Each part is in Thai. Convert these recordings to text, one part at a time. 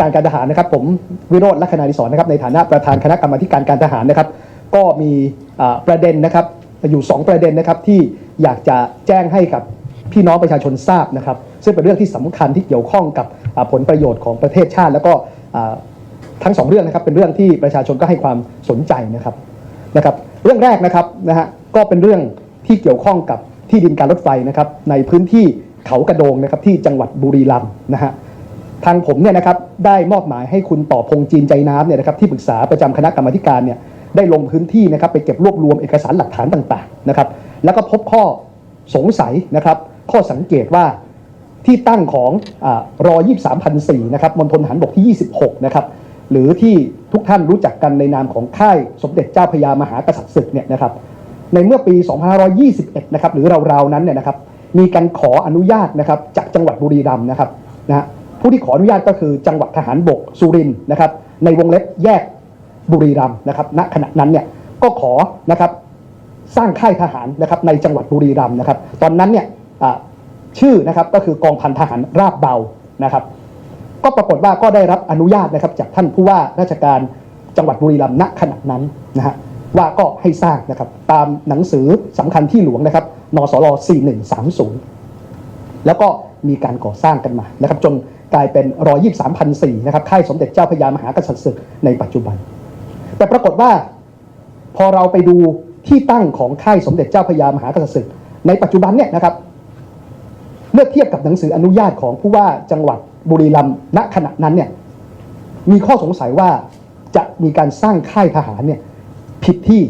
การการทหารนะครับ ผมวิโรธลักษณาดิศรนะครับในฐานะประธานคณะกรรมาการการทหารนะครับ ก็มีประเด็นนะครับอยู่ 2 ประเด็นนะครับที่อยากจะแจ้งให้กับพี่น้องประชาชนทราบนะครับ ซึ่งเป็นเรื่องที่สำคัญที่เกี่ยวข้องกับผลประโยชน์ของประเทศชาติ แล้วก็ทั้งสองเรื่องนะครับเป็นเรื่องที่ประชาชนก็ให้ความสนใจนะครับนะครับ เรื่องแรกนะครับนะฮะก็เป็นเรื่องที่เกี่ยวข้องกับที่ดินการรถไฟนะครับในพื้นที่เขากระโดงนะครับที่จังหวัดบุรีรัมย์นะฮะทางผมเนี่ยนะครับ ได้มอบหมายให้คุณต่อพงจีนใจน้ำเนี่ยนะครับที่ปรึกษาประจำคณะกรรมธิการเนี่ยได้ลงพื้นที่นะครับไปเก็บรวบรวมเอกสารหลักฐานต่างๆนะครับ แล้วก็พบข้อสงสัยนะครับ ข้อสังเกตว่าที่ตั้งของอารอ23,004นะครับมณฑลหารบกที่ 26 นะครับ หรือที่ทุกท่านรู้จักกันในนามของค่ายสมเด็จเจ้าพระยามหากษัตริย์ศึกเนี่ยนะครับ ในเมื่อปี 2521 นะครับ หรือราวๆนั้นเนี่ยนะครับ มีการขออนุญาตนะครับจากจังหวัดบุรีรัมย์นะครับนะฮะ ผู้ที่ขออนุญาตก็คือจังหวัดทหารบกสุรินทร์นะครับ ในวงเล็บแยกบุรีรัมย์นะครับ ณขณะนั้นเนี่ยก็ขอนะครับสร้างค่ายทหารนะครับในจังหวัดบุรีรัมย์นะครับ ตอนนั้นเนี่ยชื่อนะครับก็คือกองพันทหารราบเบานะครับ ก็ปรากฏว่าก็ได้รับอนุญาตนะครับจากท่านผู้ว่าราชการจังหวัดบุรีรัมย์ณขณะนั้นนะฮะว่าก็ให้สร้างนะครับตามหนังสือสำคัญที่หลวงนะครับนสร4130 แล้วก็ มีการก่อสร้างกันมานะครับจนกลายเป็นรอยี่สามพันสี่นะครับค่ายสมเด็จเจ้าพระยามหากษัตริย์ศึกในปัจจุบัน แต่ปรากฏว่าพอเราไปดูที่ตั้งของค่ายสมเด็จเจ้าพระยามหากษัตริย์ศึกในปัจจุบันเนี่ยนะครับเมื่อเทียบกับหนังสืออนุญาตของผู้ว่าจังหวัดบุรีรัมย์ณขณะนั้นเนี่ยมีข้อสงสัยว่าจะมีการสร้างค่ายทหารเนี่ยผิดที่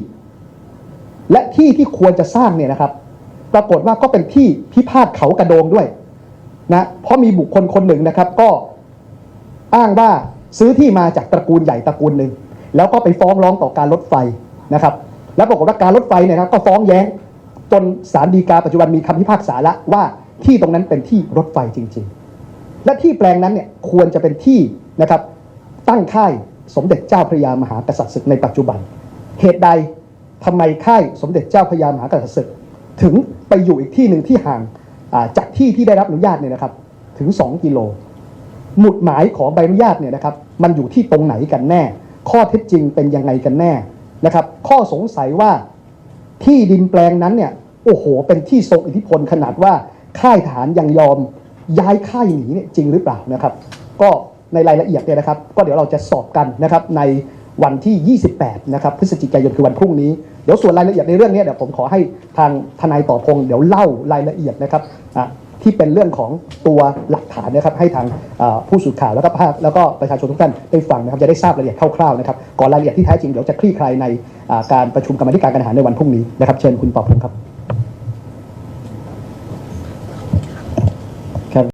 และที่ที่ควรจะสร้างเนี่ยนะครับ ปรากฏว่าก็เป็นที่พิพาทเขากระโดงด้วย นะเพราะมีบุคคลคนหนึ่งนะครับ ก็อ้างว่าซื้อที่มาจากตระกูลใหญ่ตระกูลหนึ่งแล้วก็ไปฟ้องร้องต่อการรถไฟนะครับ แล้วปรากฏว่าการรถไฟเนี่ยนะครับก็ฟ้องแย้งจนศาลฎีกาปัจจุบันมีคำพิพากษาล้วว่าที่ตรงนั้นเป็นที่รถไฟจริง ๆ และที่แปลงนั้นเนี่ยควรจะเป็นที่นะครับ ตั้งค่ายสมเด็จเจ้าพระยามหากษัตริย์ศึกในปัจจุบัน เหตุใดทำไมค่ายสมเด็จเจ้าพระยามหากษัตริย์ศึก ถึงไปอยู่อีกที่หนึ่งที่ห่าง จากที่ที่ได้รับอนุญาตเนี่ยนะครับถึง 2 กิโล หมุดหมายของใบอนุญาตเนี่ยนะครับมันอยู่ที่ตรงไหนกันแน่ ข้อเท็จจริงเป็นยังไงกันแน่นะครับ ข้อสงสัยว่าที่ดินแปลงนั้นเนี่ยโอ้โห เป็นที่ทรงอิทธิพลขนาดว่าค่ายทหารยังยอมย้ายค่ายหนีเนี่ยจริงหรือเปล่านะครับ ก็ในรายละเอียดเนี่ยนะครับ ก็เดี๋ยวเราจะสอบกันนะครับใน วันที่ 28 นะครับ พฤศจิกายนคือวันพรุ่งนี้ เดี๋ยวส่วนรายละเอียดในเรื่องนี้เดี๋ยวผมขอให้ทางทนายต่อพงศ์เดี๋ยวเล่ารายละเอียดนะครับที่เป็นเรื่องของตัวหลักฐานนะครับให้ทางผู้สื่อข่าวแล้วก็ภาคแล้วก็ประชาชนทุกท่านได้ฟังนะครับจะได้ทราบรายละเอียดคร่าวๆนะครับก่อนรายละเอียดที่แท้จริงเดี๋ยวจะคลี่คลายในการประชุมกรรมธิการการอาหารในวันพรุ่งนี้นะครับเชิญคุณต่อพงศ์ครับ